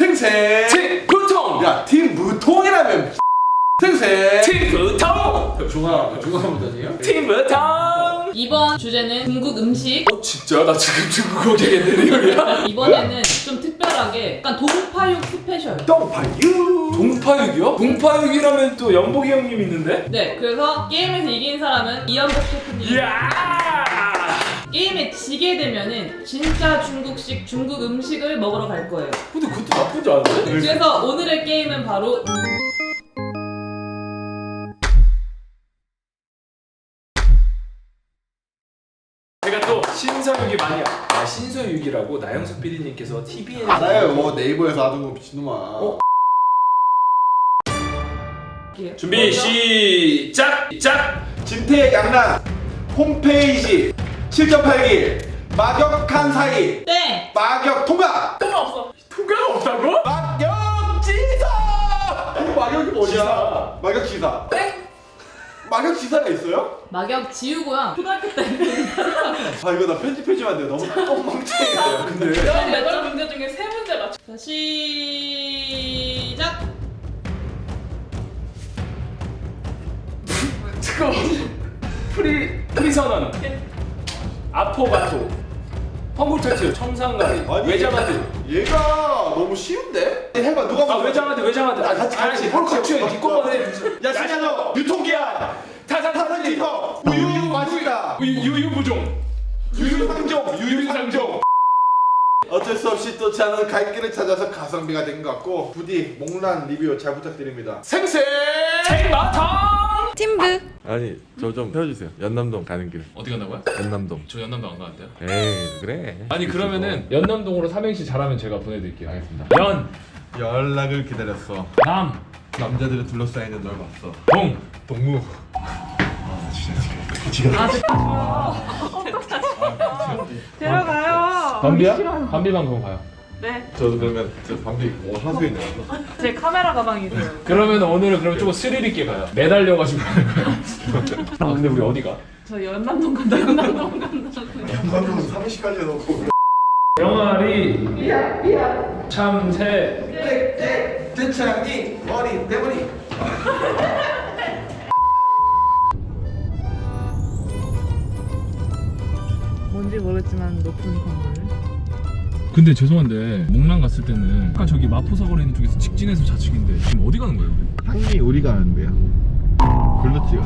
생생 팀부통 야팀 무통이라면 생생 팀부통 중앙 중앙부터지요? 팀부통 이번 주제는 중국 음식. 어 진짜 나 지금 중국어 되겠네 리얼이야 이번에는 좀 특별하게 약간 동파육 스페셜. 똥파유 동파육이요? 동파육이라면 또 연복이 형님 있는데? 네, 그래서 게임에서 이긴 사람은 이연복 셰프님. 이야 게임에 지게 되면은 진짜 중국식 중국 음식을 먹으러 갈 거예요. 근데 그것도 나쁘지 않은데? 그래서 오늘의 게임은 바로 제가 또 신서유기 마니아 아 신서유기라고 나영석 PD님께서 TV에 알아요 뭐 네이버에서 하던 거 미친놈아 어? 준비 시작 시작 진태의 양란 홈페이지 7.8기 막역한 사이 땡. 막역 통과 또 없어. 통과가 없다고? 막역 지사 어, 막역이 뭐냐 지사. 막역 지사 땡. 막역 지사가 있어요? 막역 지우고요. 초등학교 때 아 이거 나 편집해주면 안 돼요 너무 똥망청이에요 근데 몇점 문제 중에 세 문제 맞춰. 자, 시작. 잠깐만 프리 프리 선언 아포가토 펑골타트 청산가리 아니, 외장하드. 얘가 너무 쉬운데? 해봐 누가 아 먼저 외장하드 외장하드. 아, 같이, 같이. 뭘 같이 해. 네 것만 해. 야 신현아 유통기한. 타산 타산지. 타산지터 우유 맛있다. 유유부종. 유유상종 유유상종. 어쩔 수 없이 또 저는 갈 길을 찾아서 가성비가 된 것 같고 부디 몽란 리뷰 잘 부탁드립니다. 생생! 생마탕 아니 저좀 펴주세요. 연남동 가는 길. 어디 간다고요? 연남동. 저 연남도 안 가는데요? 에이 그래. 아니 그러면은 연남동으로 삼행시 잘하면 제가 보내드릴게요. 알겠습니다. 연! 연락을 기다렸어. 남, 남자들이 둘러싸이는 널 봤어. 동, 동무. 데려가요. 밤비야? 밤비 방송 가요 네, 저도 그러면 저 밤비 뭐 하수에 나가서 제 카메라 가방이세요. 그러면 오늘은 그럼 조금 스릴 있게 가요. 매달려가지고 가는 거야 아 근데 우리 어디 가? 저 연남동 간다, 연남동 간다. 연남동 30시까지 해놓고. 병아리. 참새. 대창이 머리 대머리. 뭔지 모르겠지만 높은 건물. 근데 죄송한데 목란 갔을 때는 아까 저기 마포사거리 있는 쪽에서 직진해서 좌측인데 지금 어디 가는 거예요? 우리? 향리 우리가 아는데요 글로 찍어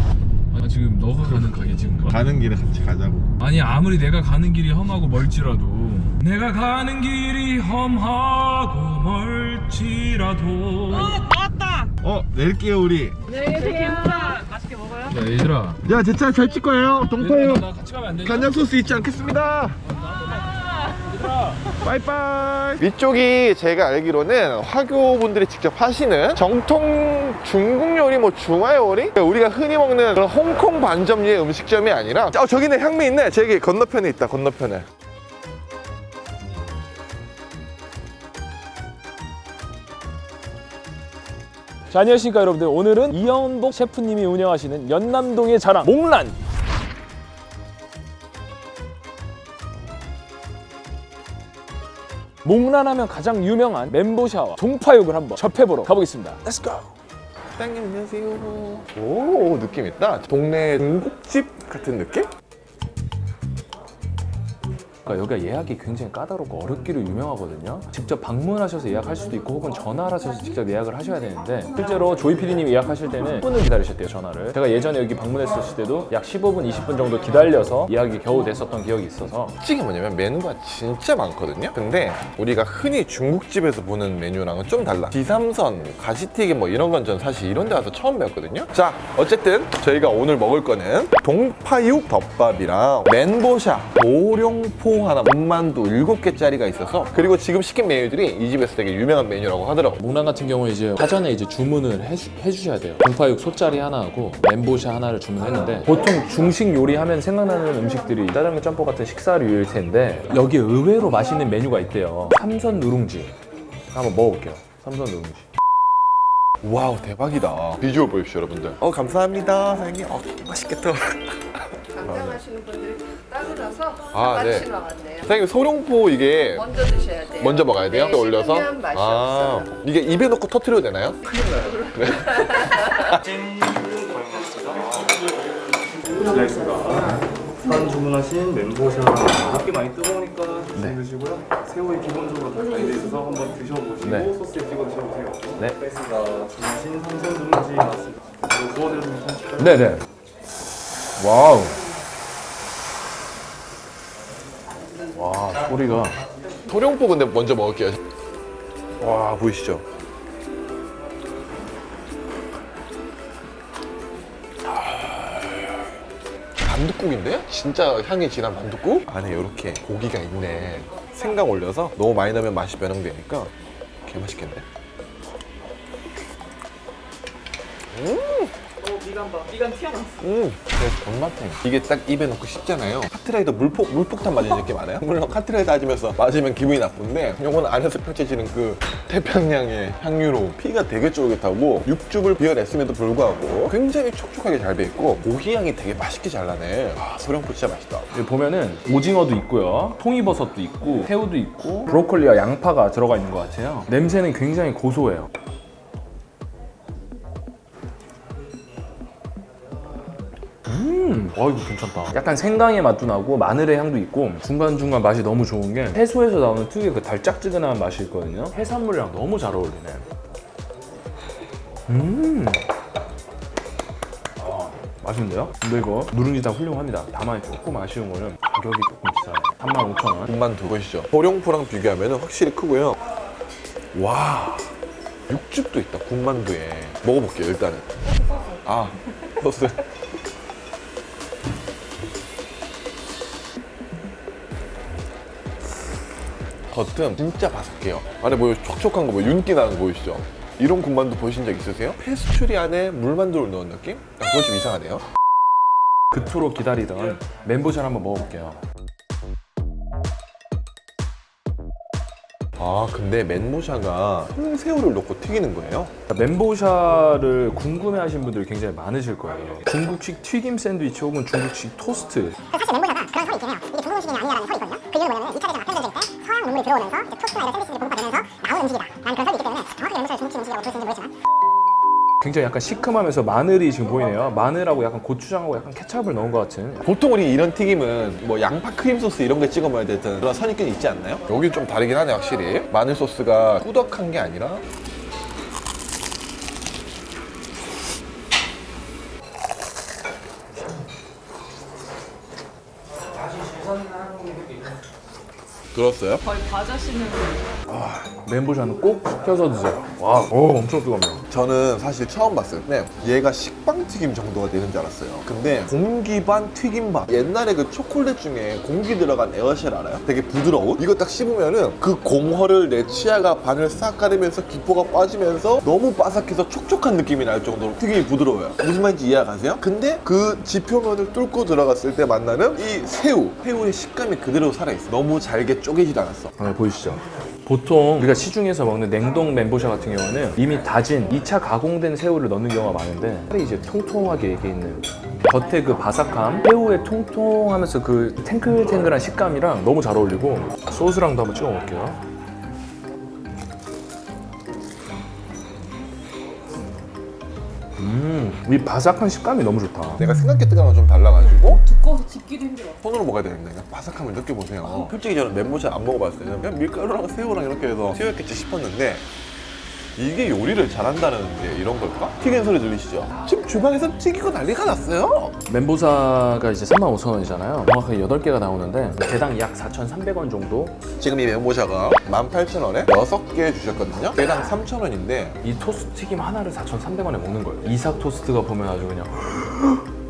아 지금 너가 가는 가게 지금 가? 가는 길에 같이 가자고 아니 아무리 내가 가는 길이 험하고 멀지라도 내가 가는 길이 험하고 멀지라도 나왔다. 어 내릴게요 우리 네, 되게 힘들어. 맛있게 먹어요. 야 얘들아 야 제 차 잘 찍어요 동파요 나 같이 가면 안 되냐? 간장 소스 있지 않겠습니다 빠이빠이. 위쪽이 제가 알기로는 화교분들이 직접 하시는 정통 중국 요리 뭐 중화 요리? 우리가 흔히 먹는 그런 홍콩 반점류의 음식점이 아니라 어 저기는 향미 있네. 저기 건너편에 있다. 건너편에. 자, 안녕하십니까 여러분들. 오늘은 이연복 셰프님이 운영하시는 연남동의 자랑 몽란 몽란하면 가장 유명한 멘보샤와 동파육을 한번 접해보러 가보겠습니다 Let's go! 사장님 안녕하세요 오 느낌 있다 동네 중국집 같은 느낌? 그러니까 여기가 예약이 굉장히 까다롭고 어렵기로 유명하거든요. 직접 방문하셔서 예약할 수도 있고 혹은 전화를 하셔서 직접 예약을 하셔야 되는데 실제로 조이 PD님이 예약하실 때는 10분을 기다리셨대요 전화를. 제가 예전에 여기 방문했을 때도 약 15분, 20분 정도 기다려서 예약이 겨우 됐었던 기억이 있어서 특징이 뭐냐면 메뉴가 진짜 많거든요. 근데 우리가 흔히 중국집에서 보는 메뉴랑은 좀 달라. 지삼선, 가시튀김 뭐 이런 건 전 사실 이런 데 와서 처음 배웠거든요. 자, 어쨌든 저희가 오늘 먹을 거는 동파육 덮밥이랑 멘보샤, 도룡포 하나, 문만두 7개짜리가 있어서 그리고 지금 시킨 메뉴들이 이 집에서 되게 유명한 메뉴라고 하더라고. 몽란 같은 경우에 이제 사전에 이제 주문을 해주, 해주셔야 돼요. 동파육 소짜리 하나하고 멘보샤 하나를 주문했는데 보통 중식 요리하면 생각나는 음식들이 짜장면 짬뽕 같은 식사류일 텐데 여기 의외로 맛있는 메뉴가 있대요. 삼선 누룽지 한번 먹어볼게요. 삼선 누룽지. 와우, 대박이다. 비주얼 보십시오, 여러분들. 어, 감사합니다, 사장님. 어, 맛있겠다. 담당하시는 분들이 나서 아, 같이 네. 나왔네요. 사장님, 소룡포 이게 먼저 드셔야 돼요. 먼저 먹어야 돼요? 또 올려서? 맛이 아, 이게 입에 넣고 터트려도 되나요? 산 주문하신 멘보샤 밖에 많이 뜨거우니까 조심 드시고요. 새우에 기본적으로 다 많이 돼 있어서 한번 드셔보시고 네. 소스에 찍어 드셔보세요. 네. 베스가 주문하신 누룽지 맞습니다. 이거 구워드리면 괜찮을까요? 네네. 와우. 와 소리가 토룡포 근데 먼저 먹을게요. 와, 보이시죠? 만둣국인데? 진짜 향이 진한 만둣국? 안에 이렇게 고기가 있네. 생강 올려서 너무 많이 넣으면 맛이 변형되니까 개 맛있겠네. 미간 봐. 미간 튀어나왔어. 음, 그 존맛탱. 이게 딱 입에 넣고 씹잖아요. 카트라이더 물폭, 물폭탄 맞은 느낌 알아요? 물론 카트라이더 맞으면서 맞으면 기분이 나쁜데 요건 안에서 펼쳐지는 그 태평양의 향유로 피가 되게 쫄깃하고 육즙을 비워냈음에도 불구하고 굉장히 촉촉하게 잘 배있고 고기 향이 되게 맛있게 잘 나네. 아, 소령포 진짜 맛있다. 여기 보면은 오징어도 있고요, 통이버섯도 있고, 새우도 있고, 브로콜리와 양파가 들어가 있는 것 같아요. 냄새는 굉장히 고소해요. 음, 와 이거 괜찮다. 약간 생강의 맛도 나고 마늘의 향도 있고 중간 중간 맛이 너무 좋은 게 해소에서 나오는 특유의 그 달짝지근한 맛이 있거든요. 해산물이랑 너무 잘 어울리네. 음. 아, 맛있는데요? 근데 이거 누룽지 다 훌륭합니다. 다만 조금 아쉬운 거는 가격이 조금 비싸요. 35,000원. 군만 두 보시죠. 소령포랑 비교하면 확실히 크고요. 와, 육즙도 있다, 군만두에. 먹어볼게요, 일단은. 아, 소스. 겉은 진짜 바삭해요. 안에 뭐 촉촉한 거, 뭐 윤기 나는 거 보이시죠? 이런 군만두 보신 적 있으세요? 페스츄리 안에 물만두를 넣은 느낌? 아, 그건 좀 이상하네요. 그토록 기다리던 멘보샤를 한번 먹어볼게요. 아, 근데 맨모샤가 새우를 넣고 튀기는 거예요? 멘보샤를 궁금해하신 분들이 굉장히 많으실 거예요. 중국식 튀김 샌드위치 혹은 중국식 토스트. 사실 멘보샤가 들어오면서 이제 토스트나 이런 샌드위치들이 공급되면서 나오는 음식이다. 라는 그런 설이 있기 때문에 정확하게 멘보샤를 중국식 음식이라고 볼수 있는지 모르지만 굉장히 약간 시큼하면서 마늘이 지금 보이네요. 마늘하고 약간 고추장하고 약간 케찹을 넣은 것 같은. 보통 우리 이런 튀김은 뭐 양파 크림 소스 이런 거 찍어 먹어야 되던 그런 선입견이 있지 않나요? 여기 좀 다르긴 하네 확실히 마늘 소스가 꾸덕한 게 아니라 들었어요? 거의 과자 씹는 멘보샤는 꼭 시켜서 드세요. 와, 오, 엄청 뜨겁네요. 저는 사실 처음 봤을 때 얘가 식빵 튀김 정도가 되는 줄 알았어요. 근데 공기 반 튀김 반. 옛날에 그 초콜릿 중에 공기 들어간 에어쉘 알아요? 되게 부드러운? 이거 딱 씹으면은 그 공허를 내 치아가 반을 싹 가리면서 기포가 빠지면서 너무 바삭해서 촉촉한 느낌이 날 정도로 튀김이 부드러워요. 무슨 말인지 이해 가세요? 근데 그 지표면을 뚫고 들어갔을 때 만나는 이 새우. 새우의 식감이 그대로 살아있어. 너무 잘게 쪼개지도 않았어. 아, 보이시죠? 보통 우리가 시중에서 먹는 냉동 멘보샤 같은 경우는 이미 다진 2차 가공된 새우를 넣는 경우가 많은데 살이 이제 통통하게 이게 있는 겉에 그 바삭함 새우의 통통하면서 그 탱글탱글한 식감이랑 너무 잘 어울리고 소스랑도 한번 찍어 먹을게요. 음이 바삭한 식감이 너무 좋다. 내가 생각했던 거랑 좀 달라가지고. 두꺼워서 집기도 힘들어. 손으로 먹어야 되는데 그냥 바삭함을 느껴보세요. 솔직히 저는 멘보샤 안 먹어봤을 때는 그냥 밀가루랑 새우랑 이렇게 해서 새우였겠지 싶었는데 이게 요리를 잘한다는 게 이런 걸까? 튀긴 소리 들리시죠? 지금 주방에서 튀기고 난리가 났어요 멘보사가 이제 35,000원이잖아요 정확하게 8개가 나오는데 개당 약 4,300원 정도 지금 이 멘보샤가 18,000원에 6개 주셨거든요 개당 3,000원인데 이 토스트 튀김 하나를 4,300원에 먹는 거예요. 이삭 토스트가 보면 아주 그냥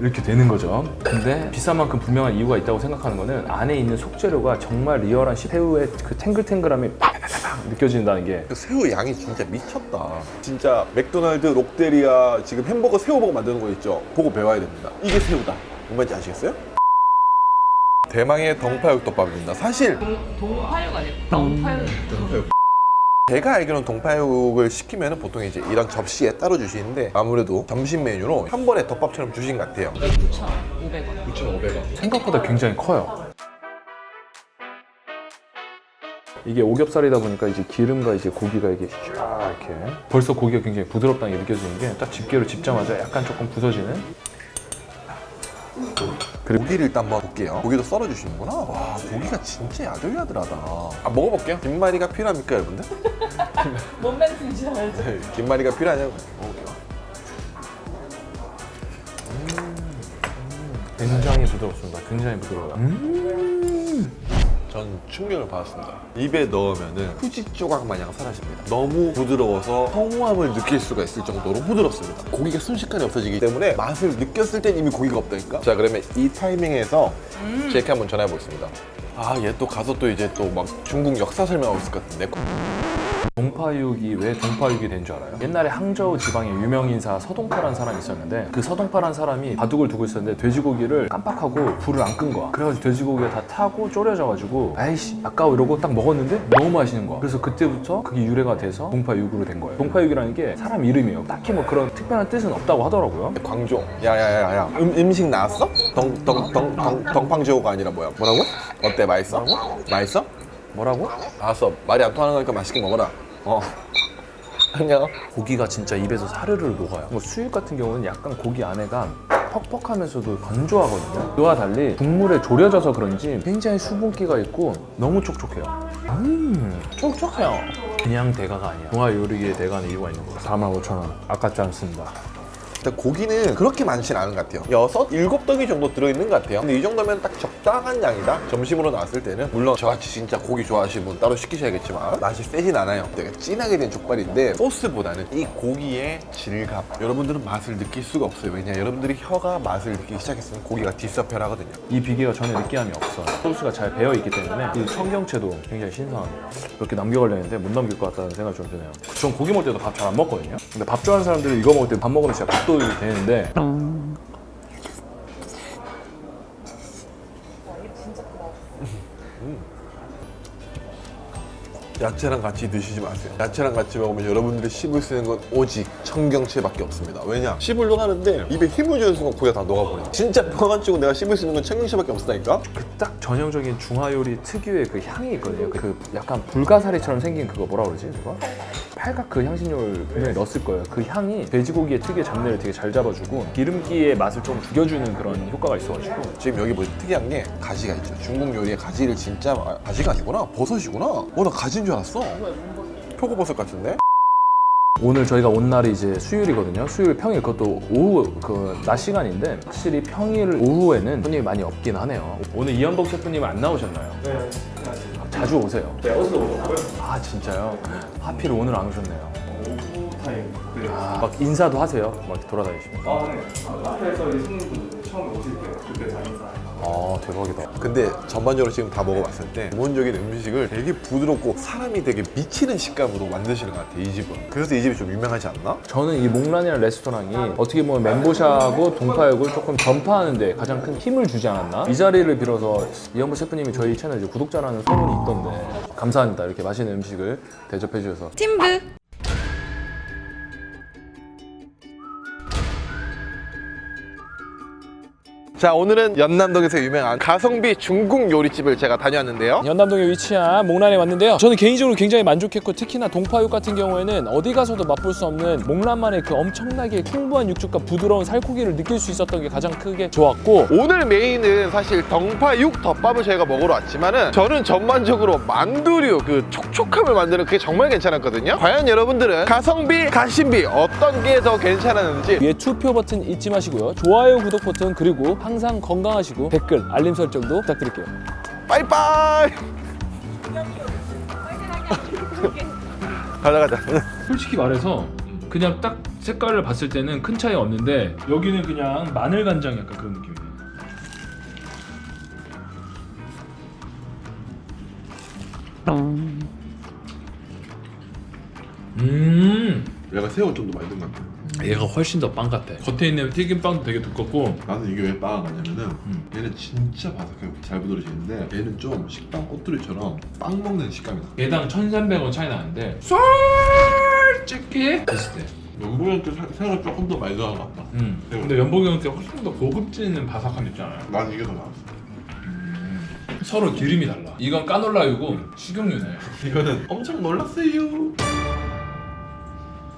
이렇게 되는 거죠. 근데 비싼 만큼 분명한 이유가 있다고 생각하는 거는 안에 있는 속재료가 정말 리얼한 새우의 그 탱글탱글함이 팍팍팍 느껴진다는 게 그 새우 양이 진짜 미쳤다 진짜 맥도날드, 롯데리아 지금 햄버거 새우버거 만드는 거 있죠? 보고 배워야 됩니다 이게 새우다 뭔 말인지 아시겠어요? 대망의 덩파육 덮밥입니다 사실 동, 동파육 아니야? 동파육. 제가 알기로는 동파육을 시키면 보통 이제 이런 접시에 따로 주시는데 아무래도 점심 메뉴로 한 번에 덮밥처럼 주신 것 같아요 9,500원. 9,500원 생각보다 굉장히 커요. 이게 오겹살이다 보니까 이제 기름과 이제 고기가 이게 쫙 이렇게 벌써 고기가 굉장히 부드럽다는 게 느껴지는 게 딱 집게로 집자마자 약간 조금 부서지는 고기를 일단 한번 볼게요. 고기도 썰어 주시는구나. 와, 고기가 진짜 야들야들하다. 아, 먹어볼게요. 김말이가 필요합니까, 여러분들? 뭔 멘트인지 알죠? 네, 김말이가 필요하냐고. 먹어볼게요. 굉장히 부드럽습니다. 굉장히 부드러워요. 전 충격을 받았습니다. 입에 넣으면은 후지 조각 마냥 사라집니다. 너무 부드러워서 허무함을 느낄 수가 있을 정도로 부드럽습니다. 고기가 순식간에 없어지기 때문에 맛을 느꼈을 땐 이미 고기가 없다니까. 자 그러면 이 타이밍에서 제이크 한번 전화해 보겠습니다. 아 얘 또 가서 또 이제 또 막 중국 역사 설명하고 있을 것 같은데. 동파육이 왜 동파육이 된 줄 알아요? 옛날에 항저우 지방의 유명 인사 서동파라는 사람이 있었는데 그 서동파라는 사람이 바둑을 두고 있었는데 돼지고기를 깜빡하고 불을 안 끈 거야. 그래가지고 돼지고기가 다 타고 졸여져가지고 아이씨 아까워 이러고 딱 먹었는데 너무 맛있는 거야. 그래서 그때부터 그게 유래가 돼서 동파육으로 된 거예요. 동파육이라는 게 사람 이름이에요. 딱히 뭐 그런 특별한 뜻은 없다고 하더라고요. 광종. 야야야야. 음, 음식 나왔어? 덩덩덩덩 덩팡지오가 아니라 뭐야? 뭐라고? 어때 맛있어? 맛있어? 뭐라고? 알았어. 말이 안 통하는 거니까 맛있게 먹어라. 어. 안녕. 고기가 진짜 입에서 사르르 녹아요. 뭐 수육 같은 경우는 약간 고기 안에가 퍽퍽하면서도 건조하거든요. 그와 달리 국물에 졸여져서 그런지 굉장히 수분기가 있고 너무 촉촉해요. 음, 촉촉해요. 그냥 대가가 아니야. 동아 요리기의 대가는 이유가 있는 거예요. 45,000원. 아깝지 않습니다. 일단 고기는 그렇게 많진 않은 것 같아요. 여섯, 일곱 덩이 정도 들어있는 것 같아요. 근데 이 정도면 딱 적당한 양이다. 점심으로 나왔을 때는 물론 저같이 진짜 고기 좋아하시는 분 따로 시키셔야겠지만 맛이 세진 않아요. 되게 진하게 된 족발인데 소스보다는 이 고기의 질감. 여러분들은 맛을 느낄 수가 없어요. 왜냐 여러분들이 혀가 맛을 느끼기 시작했으면 고기가 뒷서편하거든요. 이 비계가 전혀 느끼함이 없어요. 소스가 잘 배어 있기 때문에 이 청경채도 굉장히 신선합니다. 이렇게 넘겨가려 했는데 못 넘길 것 같다는 생각이 좀 드네요. 전 고기 먹을 때도 밥 잘 안 먹거든요. 근데 밥 좋아하는 사람들은 이거 먹을 때 밥 먹으면 진짜 밥도 둑이 되는데 야채랑 같이 드시지 마세요. 야채랑 같이 먹으면 여러분들이 씹을 수 있는 건 오직 청경채밖에 없습니다. 왜냐? 씹으려고 하는데 입에 힘을 주는 순간 고기가 다 녹아버려. 진짜 평안 치고 내가 씹을 수 있는 건 청경채밖에 없다니까? 그 딱 전형적인 중화 요리 특유의 그 향이 있거든요. 그 약간 불가사리처럼 생긴 그거 뭐라 그러지? 그거? 팔각 그 향신료를 분명히 넣었을 거예요. 그 향이 돼지고기의 특유의 잡내를 되게 잘 잡아주고 기름기의 맛을 좀 죽여주는 그런 효과가 있어가지고 지금 여기 뭐 특이한 게 가지가 있죠. 중국 요리에 가지를 진짜 아, 가지가 아니구나. 버섯이구나. 어나 가지 인 줄 알았어. 표고버섯 같은데? 오늘 저희가 온 날이 이제 수요일이거든요. 수요일 평일 그것도 오후 그 낮 시간인데 확실히 평일 오후에는 손님이 많이 없긴 하네요. 오늘 이현복 셰프님은 안 나오셨나요? 네. 자주 오세요. 네, 어제도 오셨고요. 아 진짜요? 하필 오늘 안 오셨네요. 오후 타임. 네. 막 인사도 하세요. 막 돌아다니시면서. 아, 네. 아, 앞에서 이제 손님분들 처음에 오실 때 그때 다 인사. 아 대박이다. 근데 전반적으로 지금 다 먹어봤을 때 기본적인 음식을 되게 부드럽고 사람이 되게 미치는 식감으로 만드시는 것 같아요 이 집은 그래서 이 집이 좀 유명하지 않나? 저는 이 몽란이라는 레스토랑이 어떻게 보면 멘보샤하고 동파육을 조금 전파하는데 가장 큰 힘을 주지 않았나? 이 자리를 빌어서 이현보 셰프님이 저희 채널 이제 구독자라는 소문이 있던데 감사합니다. 이렇게 맛있는 음식을 대접해 주셔서 팀브 자 오늘은 연남동에서 유명한 가성비 중국 요리집을 제가 다녀왔는데요 연남동에 위치한 몽란에 왔는데요. 저는 개인적으로 굉장히 만족했고 특히나 동파육 같은 경우에는 어디 가서도 맛볼 수 없는 몽란만의 그 엄청나게 풍부한 육즙과 부드러운 살코기를 느낄 수 있었던 게 가장 크게 좋았고 오늘 메인은 사실 덩파육 덮밥을 저희가 먹으러 왔지만은 저는 전반적으로 만두류 그 촉촉함을 만드는 그게 정말 괜찮았거든요 과연 여러분들은 가성비, 가심비 어떤 게 더 괜찮았는지 위에 투표 버튼 잊지 마시고요. 좋아요, 구독 버튼 그리고 항상 건강하시고 댓글, 알림 설정도 부탁드릴게요. 빠이빠이 가자 가자 솔직히 말해서 그냥 딱 색깔을 봤을 때는 큰 차이 없는데 여기는 그냥 마늘 간장 약간 그런 느낌이에요. 음, 얘가 새우 좀 더 많이 든것 같아. 얘가 훨씬 더 빵 같아. 겉에 있는 튀김빵도 되게 두껍고 나는 이게 왜 빵을 가냐면은 음. 얘는 진짜 바삭하고 잘 부드러지는데 얘는 좀 식빵 꼬투리처럼 빵 먹는 식감이 나. 개당 1,300원 차이 나는데 솔직히 비슷해. 연보한테 새우가 조금 더 많이 들어간 것 같다. 음. 근데 연복이 형께 훨씬 더 고급진 바삭함 있잖아요. 난 이게 더 나았어. 서로 기름이 달라. 이건 까놀라유고 식용유네. 이거는 엄청 놀랐어요.